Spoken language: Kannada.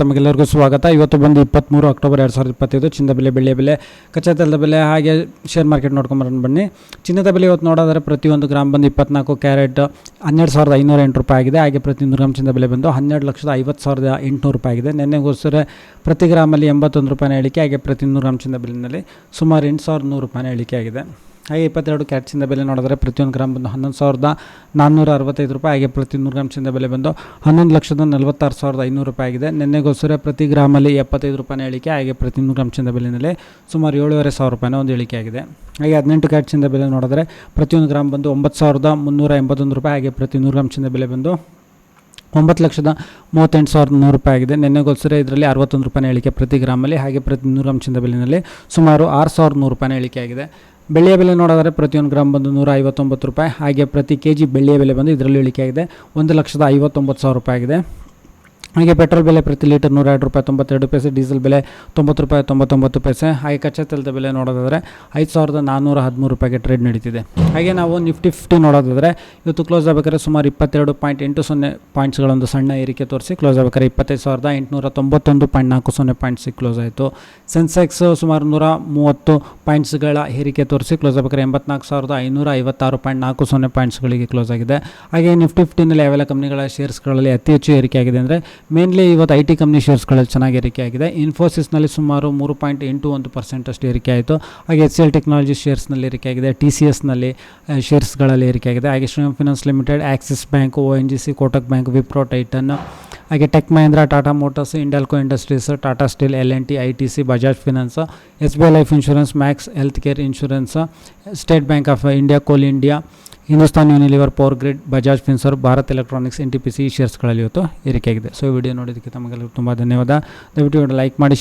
ತಮಗೆಲ್ಲರಿಗೂ ಸ್ವಾಗತ. ಇವತ್ತು ಬಂದು ಇಪ್ಪತ್ತ್ಮೂರು ಅಕ್ಟೋಬರ್ ಎರಡು ಸಾವಿರದ ಇಪ್ಪತ್ತೈದು, ಚಿನ್ನದ ಬೆಲೆ, ಬೆಳ್ಳಿಯ ಬೆಲೆ, ಕಚ್ಚಾ ತೆಲದ ಬೆಲೆ ಹಾಗೆ ಶೇರ್ ಮಾರ್ಕೆಟ್ ನೋಡ್ಕೊಂಬರೋಣ ಬನ್ನಿ. ಚಿನ್ನದ ಬೆಲೆ ಇವತ್ತು ನೋಡೋದಾದ್ರೆ ಪ್ರತಿಯೊಂದು ಗ್ರಾಮ್ ಬಂದು ಇಪ್ಪತ್ನಾಲ್ಕು ಕ್ಯಾರೆಟ್ ಹನ್ನೆರಡು ಸಾವಿರದ ಐನೂರ ಎಂಟು ರೂಪಾಯಿ ಆಗಿದೆ. ಹಾಗೆ ಪ್ರತಿಯೊಂದು ಗ್ರಾಮ್ ಚಿನ್ನದ ಬೆಲೆ ಬಂದು ಹನ್ನೆರಡು ಲಕ್ಷದ ಐವತ್ತು ಸಾವಿರದ ಎಂಟುನೂರು ರೂಪಾಯಿ ಆಗಿದೆ. ನಿನ್ನೆಗೋಸ್ಕರ ಪ್ರತಿ ಗ್ರಾಮಲ್ಲಿ ಎಂಬತ್ತೊಂದು ರೂಪಾಯಿನ ಇಳಿಕೆ ಹಾಗೆ ಪ್ರತಿಯೊಂದು ಗ್ರಾಮ್ ಚಿನ್ನದ ಬೆಲೆಯಲ್ಲಿ ಸುಮಾರು ಎಂಟು ಸಾವಿರದ ನೂರು ರೂಪಾಯಿನ ಇಳಿಕೆ ಆಗಿದೆ. ಹಾಗೆ ಇಪ್ಪತ್ತೆರಡು ಕ್ಯಾಟ್ ಚಿನ್ನ ಬೆಲೆ ನೋಡಿದ್ರೆ ಪ್ರತಿಯೊಂದು ಗ್ರಾಮ್ ಬಂದು ಹನ್ನೊಂದು ಸಾವಿರದ ನಾನ್ನೂರ ಅರವತ್ತೈದು ರೂಪಾಯಿ, ಹಾಗೆ ಪ್ರತಿ ನೂರು ಗ್ರಾಮ್ ಚಿನ್ನ ಬೆಲೆ ಬಂದು ಹನ್ನೊಂದು ಲಕ್ಷದ ನಲವತ್ತಾರು ಸಾವಿರದ ಐನೂರು ರೂಪಾಯಿ ಆಗಿದೆ. ನಿನ್ನೆಗೋಸ್ಕರ ಪ್ರತಿ ಗ್ರಾಮಲ್ಲಿ ಎಪ್ಪತ್ತೈದು ರೂಪಾಯಿನ ಇಳಿಕೆ ಹಾಗೆ ಪ್ರತಿ ನೂರು ಗ್ರಾಮ್ ಚಿನ್ನ ಬೆಲೆಯಲ್ಲಿ ಸುಮಾರು ಏಳುವರೆ ಸಾವಿರ ರೂಪಾಯಿನ ಒಂದು ಇಳಿಕೆ ಆಗಿದೆ. ಹಾಗೆ ಹದಿನೆಂಟು ಕ್ಯಾಟ್ ಚಿನ್ನ ಬೆಲೆ ನೋಡಿದ್ರೆ ಪ್ರತಿಯೊಂದು ಗ್ರಾಮ್ ಬಂದು ಒಂಬತ್ತು ಸಾವಿರದ ಮುನ್ನೂರ ಎಂಬತ್ತೊಂದು ರೂಪಾಯಿ, ಹಾಗೆ ಪ್ರತಿ ನೂರು ಗ್ರಾಮ್ ಚಿನ್ನ ಬೆಲೆ ಬಂದು ಒಂಬತ್ತು ಲಕ್ಷದ ಮೂವತ್ತೆಂಟು ಸಾವಿರದ ನೂರು ರೂಪಾಯಿ ಆಗಿದೆ. ನಿನ್ನೆಗೋಸ್ಕರ ಇದರಲ್ಲಿ ಅರವತ್ತೊಂದು ರೂಪಾಯಿನ ಇಳಿಕೆ ಪ್ರತಿ ಗ್ರಾಮಲ್ಲಿ, ಹಾಗೆ ಪ್ರತಿ ನೂರು ಗ್ರಾಮ್ ಚಿನ್ನ ಬೆಲೆಯಲ್ಲಿ ಸುಮಾರು ಆರು ಸಾವಿರದ ನೂರು ರೂಪಾಯಿನ ಇಳಿಕೆ ಆಗಿದೆ. ಬೆಳ್ಳಿಯ ಬೆಲೆ ನೋಡಿದರೆ ಪ್ರತಿಯೊಂದು ಗ್ರಾಮ್ ಬಂದು ನೂರ ಐವತ್ತೊಂಬತ್ತು ರೂಪಾಯಿ. ಹಾಗೆ ಪ್ರತಿ ಕೆ ಜಿ ಬೆಳ್ಳಿಯ ಬೆಲೆ ಬಂದು ಇದರಲ್ಲಿ ಇಳಿಕೆ ಆಗಿದೆ ಒಂದು ಲಕ್ಷದ ಐವತ್ತೊಂಬತ್ತು ಸಾವಿರ ರೂಪಾಯಿ ಆಗಿದೆ. ಹಾಗೆ ಪೆಟ್ರೋಲ್ ಬೆಲೆ ಪ್ರತಿ ಲೀಟರ್ ನೂರ ಎರಡು ರೂಪಾಯಿ ತೊಂಬತ್ತೆರಡು ಪೈಸೆ, ಡೀಸೆಲ್ ಬೆಲೆ ತೊಂಬತ್ತು ರೂಪಾಯಿ ತೊಂಬತ್ತೊಂಬತ್ತು ಪೈಸೆ. ಹಾಗೆ ಕಚ್ಚಾ ತೆಲದ ಬೆಲೆ ನೋಡೋದಾದರೆ ಐದು ಸಾವಿರದ ನಾನ್ನೂರ ಹದಿಮೂರು ರೂಪಾಯಿಗೆ ಟ್ರೇಡ್ ನಡೀತಿದೆ. ಹಾಗೆ ನಾವು ನಿಫ್ಟಿ ಫಿಫ್ಟಿ ನೋಡೋದಾದರೆ ಇವತ್ತು ಕ್ಲೋಸ್ ಆಗಬೇಕಾದ್ರೆ ಸುಮಾರು ಇಪ್ಪತ್ತೆರಡು ಪಾಯಿಂಟ್ ಎಂಟು ಸೊನ್ನೆ ಪಾಯಿಂಟ್ಸ್ಗಳೊಂದು ಸಣ್ಣ ಏರಿಕೆ ತೋರಿಸಿ ಕ್ಲೋಸ್ ಆಗಬೇಕಾದ್ರೆ ಇಪ್ಪತ್ತೈದು ಸಾವಿರದ ಎಂಟುನೂರ ತೊಂಬತ್ತೊಂದು ಪಾಯಿಂಟ್ ನಾಲ್ಕು ಸೊನ್ನೆ ಪಾಯಿಂಟ್ಸಿಗೆ ಕ್ಲೋಸ್ ಆಯಿತು. ಸೆನ್ಸೆಕ್ಸ್ ಸುಮಾರು ನೂರ ಮೂವತ್ತು ಪಾಯಿಂಟ್ಸ್ಗಳ ಏರಿಕೆ ತೋರಿಸಿ ಕ್ಲೋಸ್ ಆಗಬೇಕಾದ್ರೆ ಎಂಬತ್ನಾಲ್ಕು ಸಾವಿರದ ಐನೂರ ಐವತ್ತಾರು ಪಾಯಿಂಟ್ ನಾಲ್ಕು ಸೊನ್ನೆ ಪಾಯಿಂಟ್ಸ್ಗಳಿಗೆ ಕ್ಲೋಸ್ ಆಗಿದೆ. ಹಾಗೆ ನಿಫ್ಟಿ ಫಿಫ್ಟಿನಲ್ಲಿ ಯಾವೆಲ್ಲ ಕಂಪ್ನಿಗಳ ಶೇರ್ಸ್ಗಳಲ್ಲಿ ಅತಿ ಹೆಚ್ಚು ಏರಿಕೆ ಆಗಿದೆ ಅಂದರೆ ಮೇನ್ಲಿ ಇವತ್ತು ಐ ಟಿ ಕಂಪ್ನಿ ಶೇರ್ಸ್ಗಳಲ್ಲಿ ಚೆನ್ನಾಗಿ ಏರಿಕೆ ಆಗಿದೆ. ಇನ್ಫೋಸಿಸ್ನಲ್ಲಿ ಸುಮಾರು ಮೂರು ಪಾಯಿಂಟ್ ಎಂಟು ಒಂದು ಪರ್ಸೆಂಟಷ್ಟು ಏರಿಕೆ ಆಯಿತು. ಹಾಗೆ ಎಚ್ ಸಿ ಎಲ್ ಟೆಕ್ನಾಲಜಿ ಶೇರ್ಸ್ನಲ್ಲಿ ಏರಿಕೆ ಆಗಿದೆ. ಟಿ ಸಿ ಎಸ್ನಲ್ಲಿ ಶೇರ್ಸ್ಗಳಲ್ಲಿ ಏರಿಕೆ ಆಗಿದೆ. ಹಾಗೆ Shriram Finance Limited Axis Bank O N G C Kotak Bank Wipro Titan ಹಾಗೆ Tech Mahindra, Tata Motors, Hindalco Industries, Tata Steel, L N T, I T C, Bajaj Finance, S B I Life Insurance, Max Health Care Insurance, State Bank of India, Coal India, Hindustan Unilever, Power Grid, Bajaj Finserv, Bharat Electronics, N T P C ಶೇರ್ಸ್ಗಳಲ್ಲಿ ಇವತ್ತು ಏರಿಕೆಯಾಗಿದೆ. ಸೊ ಈ ವಿಡಿಯೋ ನೋಡೋದಕ್ಕೆ ತಮಗೆಲ್ಲರಿಗೂ ತುಂಬ ಧನ್ಯವಾದ. ದಯವಿಟ್ಟು ಲೈಕ್ ಮಾಡಿ